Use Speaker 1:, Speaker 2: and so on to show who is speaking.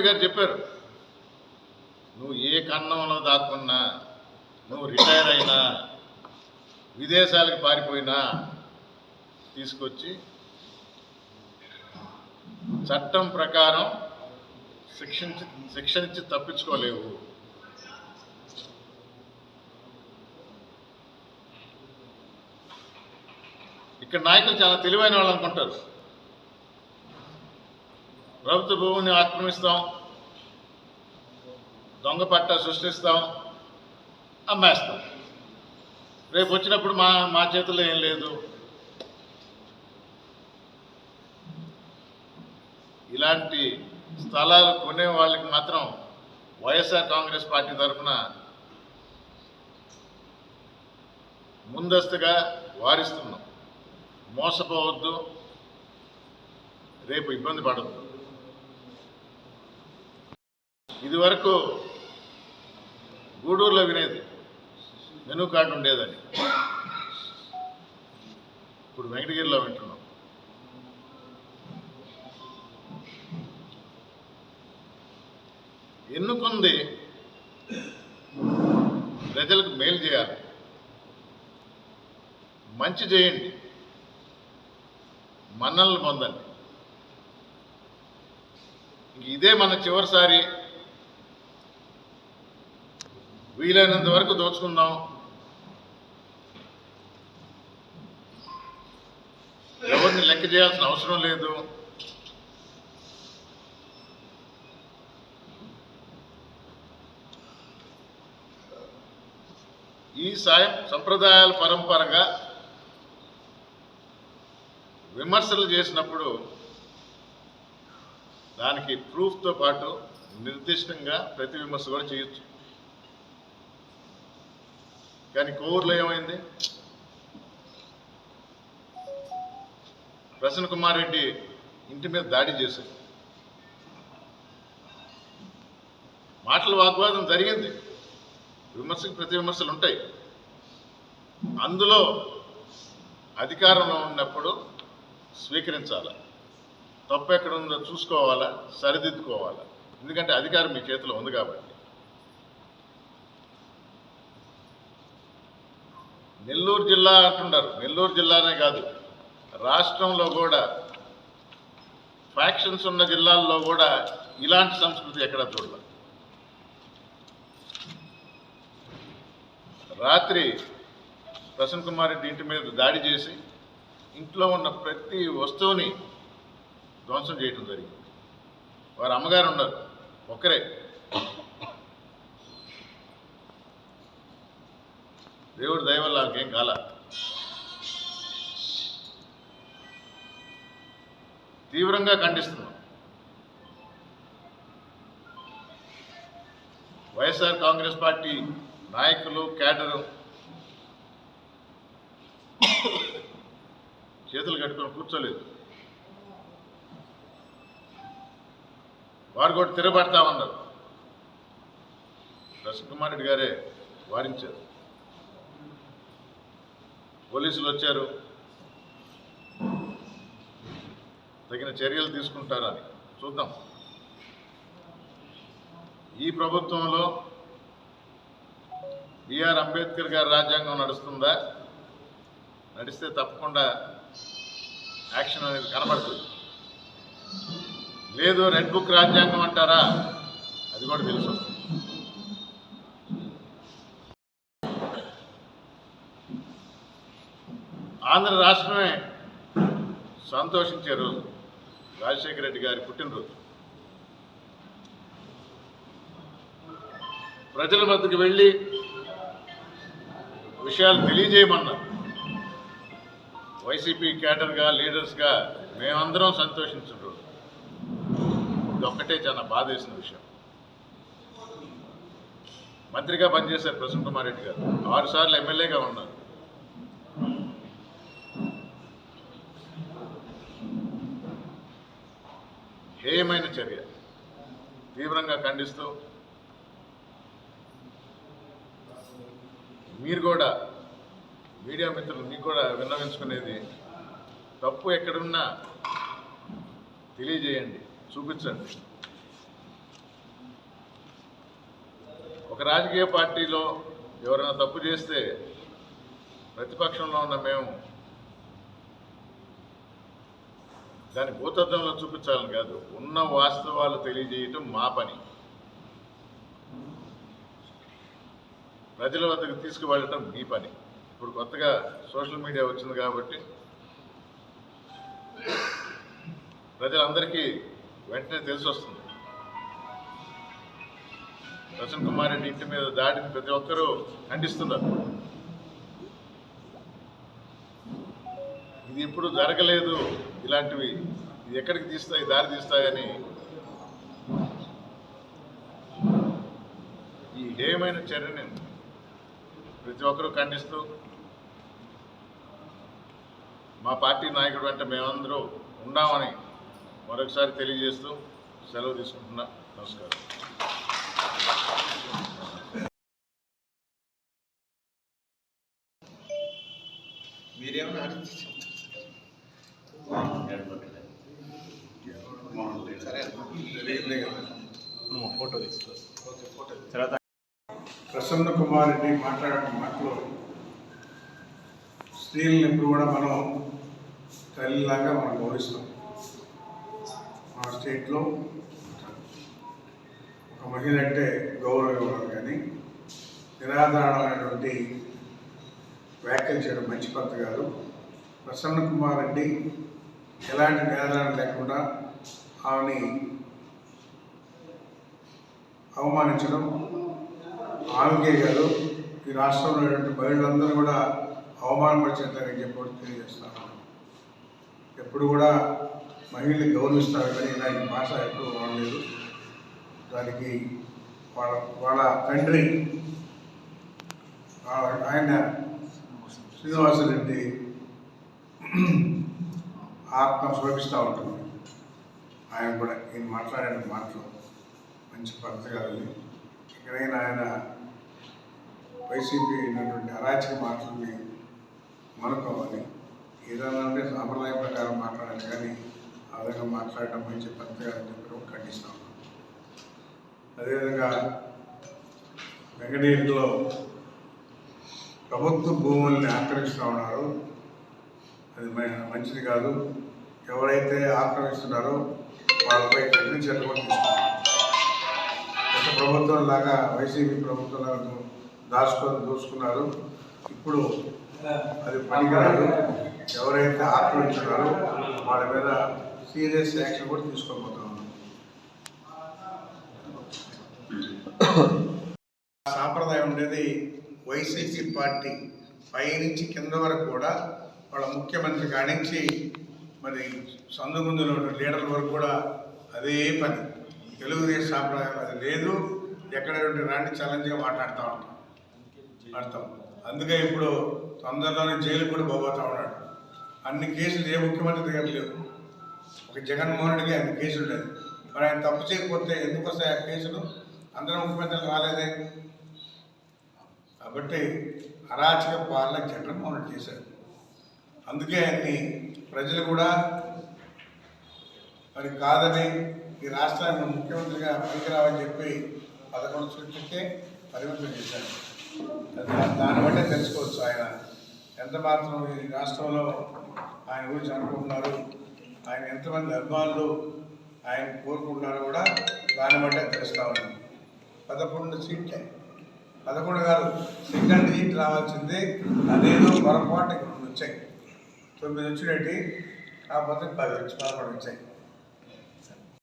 Speaker 1: గారు చెప్పారు నువ్వు ఏ కన్నంలో దాక్కున్నా నువ్వు రిటైర్ అయినా విదేశాలకు పారిపోయినా తీసుకొచ్చి చట్టం ప్రకారం శిక్షించి శిక్షించి తప్పించుకోలేవు. ఇక్కడ నాయకులు చాలా తెలివైన వాళ్ళు అనుకుంటారు. ప్రభుత్వ భూమిని ఆక్రమిస్తాం. దొంగ పట్ట సృష్టిస్తాం. అమ్మేస్తాం. రేపు వచ్చినప్పుడు మా మా చేతుల్లో ఏం లేదు. ఇలాంటి స్థలాలు కొనే వాళ్ళకి మాత్రం వైఎస్ఆర్ కాంగ్రెస్ పార్టీ తరఫున ముందస్తుగా వారిస్తున్నాం. మోసపోవద్దు. రేపు ఇబ్బంది పడద్దు. ఇదివరకు గూడూరులో వినేది. మెనూ కార్డు ఉండేదని. ఇప్పుడు వెంకటగిరిలో వింటున్నాం. ఎన్నుకుంది? ప్రజలకు మేలు చేయాలి. మంచి చేయండి. మన్నలను పొందండి. ఇదే మన చివరిసారి వీలైనంత వరకు దోచుకుందాం. ఎవరిని లెక్క చేయాల్సిన అవసరం లేదు. ఈ సాయం సంప్రదాయాల పరంపరగా విమర్శలు చేసినప్పుడు దానికి ప్రూఫ్తో పాటు నిర్దిష్టంగా ప్రతి విమర్శ కూడా చేయొచ్చు. కానీ కోవూరులో ఏమైంది? ప్రసన్న కుమార్ రెడ్డి ఇంటి మీద దాడి చేశారు. మాటల వాగ్వాదం జరిగింది. విమర్శకు ప్రతి విమర్శలు ఉంటాయి. అందులో అధికారంలో ఉన్నప్పుడు స్వీకరించాలా? తప్పు ఎక్కడ ఉందో చూసుకోవాలా? సరిదిద్దుకోవాలా? ఎందుకంటే అధికారం మీ చేతిలో ఉంది కాబట్టి. నెల్లూరు జిల్లా అంటున్నారు నెల్లూరు జిల్లానే కాదు. రాష్ట్రంలో కూడా ఫ్యాక్షన్స్ ఉన్న జిల్లాల్లో కూడా ఇలాంటి సంస్కృతి ఎక్కడ చూడాలి. రాత్రి ప్రసన్న కుమార్ రెడ్డి ఇంటి మీద దాడి చేసి ఇంట్లో ఉన్న ప్రతి వస్తువుని ధ్వంసం చేయటం జరిగింది. వారు అమ్మగారు ఉన్నారు. ఒక్కరే దేవుడు దయవల్ల ఆమెకేం కాల. తీవ్రంగా ఖండిస్తున్నాం. వైఎస్ఆర్ కాంగ్రెస్ పార్టీ నాయకులు క్యాడరు చేతులు కట్టుకొని కూర్చోలేదు. వారు కూడా తిరగబడతామన్నారు దర్శకుమార్ కుమార్ రెడ్డి గారే వారించారు. పోలీసులు వచ్చారు. తగిన చర్యలు తీసుకుంటారని చూద్దాం. ఈ ప్రభుత్వంలో బిఆర్ అంబేద్కర్ గారి రాజ్యాంగం నడుస్తుందా? నడిస్తే తప్పకుండా యాక్షన్ అనేది కనబడుతుంది. లేదు రెడ్ బుక్ రాజ్యాంగం అంటారా? అది కూడా తెలుసు ఆంధ్ర రాష్ట్రమే సంతోషించే రోజు. రాజశేఖర రెడ్డి గారి పుట్టినరోజు. ప్రజల మధ్యకి వెళ్ళి విషయాలు తెలియజేయమన్నారు. వైసీపీ క్యాడర్గా లీడర్స్గా మేమందరం సంతోషించిన రోజు. ఇది ఒక్కటే చాలా బాధ వేసిన విషయం. మంత్రిగా పనిచేశారు ప్రసన్న కుమార్ రెడ్డి గారు. ఆరు సార్లు ఎమ్మెల్యేగా ఉన్నారు. హేయమైన చర్య. తీవ్రంగా ఖండిస్తూ మీరు కూడా మీడియా మిత్రులు మీకు కూడా విన్నవించుకునేది తప్పు ఎక్కడున్నా తెలియజేయండి చూపించండి. ఒక రాజకీయ పార్టీలో ఎవరైనా తప్పు చేస్తే ప్రతిపక్షంలో ఉన్న మేము దాని భూతత్వంలో చూపించాలని కాదు ఉన్న వాస్తవాలు తెలియజేయటం మా పని. ప్రజల వద్దకు తీసుకువెళ్ళటం మీ పని. ఇప్పుడు కొత్తగా సోషల్ మీడియా వచ్చింది కాబట్టి ప్రజలందరికీ వెంటనే తెలిసి వస్తుంది. ప్రసన్న కుమార్ రెడ్డి ఇంటి మీద దాడిని ప్రతి ఒక్కరూ ఖండిస్తున్నారు. ఇది ఎప్పుడు జరగలేదు ఇలాంటివి. ఇది ఎక్కడికి తీస్తాయి దారి తీస్తాయని ఈ హేయమైన చర్యని ప్రతి ఒక్కరూ ఖండిస్తూ మా పార్టీ నాయకుడు వెంట మేమందరూ ఉన్నామని మరొకసారి తెలియజేస్తూ సెలవు తీసుకుంటున్నా. నమస్కారం.
Speaker 2: మీరేమన్నా అడిగితే
Speaker 3: ఫోటో తీస్తారు
Speaker 2: ఓకే ఫోటో
Speaker 3: తర్వాత
Speaker 4: ప్రసన్న కుమార్ రెడ్డి మాట్లాడిన మాటలు స్త్రీలను ఎప్పుడు కూడా మనం తల్లిలాగా మనం గౌరవిస్తాం. మన స్టేట్లో ఒక మహిళ అంటే గౌరవం ఇవ్వాలి కానీ నిరాధారణమైనటువంటి వ్యాఖ్యలు చేయడం మంచి పద్ధతి కాదు. ప్రసన్న కుమార్ రెడ్డి ఎలాంటి నిరాధారణ లేకుండా ఆమెని అవమానించడం ఆమెకే కాదు ఈ రాష్ట్రంలో ఉన్నటువంటి మహిళలందరూ కూడా అవమానపరిచేద్దారని చెప్పి తెలియజేస్తాను. ఎప్పుడు కూడా మహిళలు గౌరవిస్తారు కానీ ఇలాంటి భాష ఎప్పుడు వాడలేదు దానికి వాళ్ళ వాళ్ళ తండ్రి ఆయన శ్రీనివాసరెడ్డి ఆత్మ శోభిస్తూ ఉంటుంది. ఆయన కూడా ఈయన మాట్లాడిన మాటలు. మంచి పద్ధతి కాదు ఎక్కడైనా ఆయన వైసీపీ అయినటువంటి అరాచక మాటలని మనుకోవాలి ఏదైనా అంటే సాంప్రదాయ ప్రకారం మాట్లాడాలి. కానీ ఆ విధంగా మాట్లాడటం మంచి పద్ధతిగా కాదని చెప్పి ఖండిస్తాం అదేవిధంగా వెంకటగిరిలో ప్రభుత్వ భూముల్ని ఆక్రమిస్తూ ఉన్నారు. అది మంచిది కాదు. ఎవరైతే ఆక్రమిస్తున్నారో వాళ్ళపై కఠిన చర్యలు కూడా తీసుకున్నారు. గత ప్రభుత్వం లాగా వైసీపీ ప్రభుత్వం లాగా దాచుకొని దోచుకున్నారు. ఇప్పుడు అది పనికిరాదు ఎవరైతే ఆక్రమించున్నారో వాళ్ళ మీద సీరియస్ యాక్షన్ కూడా తీసుకోబోతా ఉన్నాం. సాంప్రదాయం ఉండేది వైసీపీ పార్టీ పైనుంచి కింద వరకు కూడా వాళ్ళ ముఖ్యమంత్రి కానించి మరి సందు ముందులో ఉన్న లీడర్ల వరకు కూడా అదే పని. తెలుగుదేశం సాంప్రదాయం అది లేదు. ఎక్కడ ఉంటే రాండి ఛాలెంజ్గా మాట్లాడుతూ ఉంటాం. అర్థం. అందుకే ఇప్పుడు తొందరలోనే జైలు కూడా పోబోతా ఉన్నాడు. అన్ని కేసులు ఏ ముఖ్యమంత్రి దగ్గర లేవు. ఒక జగన్మోహన్ రెడ్డికి అన్ని కేసులు లేదు మరి ఆయన తప్పు చేయకపోతే ఎందుకు వస్తాయి ఆ కేసులు? అందరూ ముఖ్యమంత్రులు రాలేదే. కాబట్టి అరాచక పాలన జగన్మోహన్ రెడ్డి చేశాడు. అందుకే ఆయన్ని ప్రజలు కూడా మరి కాదని ఈ రాష్ట్రానికి ముఖ్యమంత్రిగా పనికిరావని చెప్పి పదకొండు సీట్లకే పరిమితం చేశారు. దాన్ని బట్టే తెలుసుకోవచ్చు ఆయన. ఎంత మాత్రం ఈ రాష్ట్రంలో ఆయన గురించి అనుకుంటున్నారు ఆయన ఎంతమంది అభిమానులు ఆయన కోరుకుంటున్నారో కూడా దాన్ని బట్టే తెలుస్తా ఉంది. పదకొండు సీట్లే. పదకొండు కాదు సింగిల్ డిజిట్ రావాల్సింది అదేదో పొరపాటు ఇక్కడ వచ్చాయి. తొమ్మిది వచ్చినట్టు కాకపోతే పది వచ్చి పదకొండు వచ్చాయి.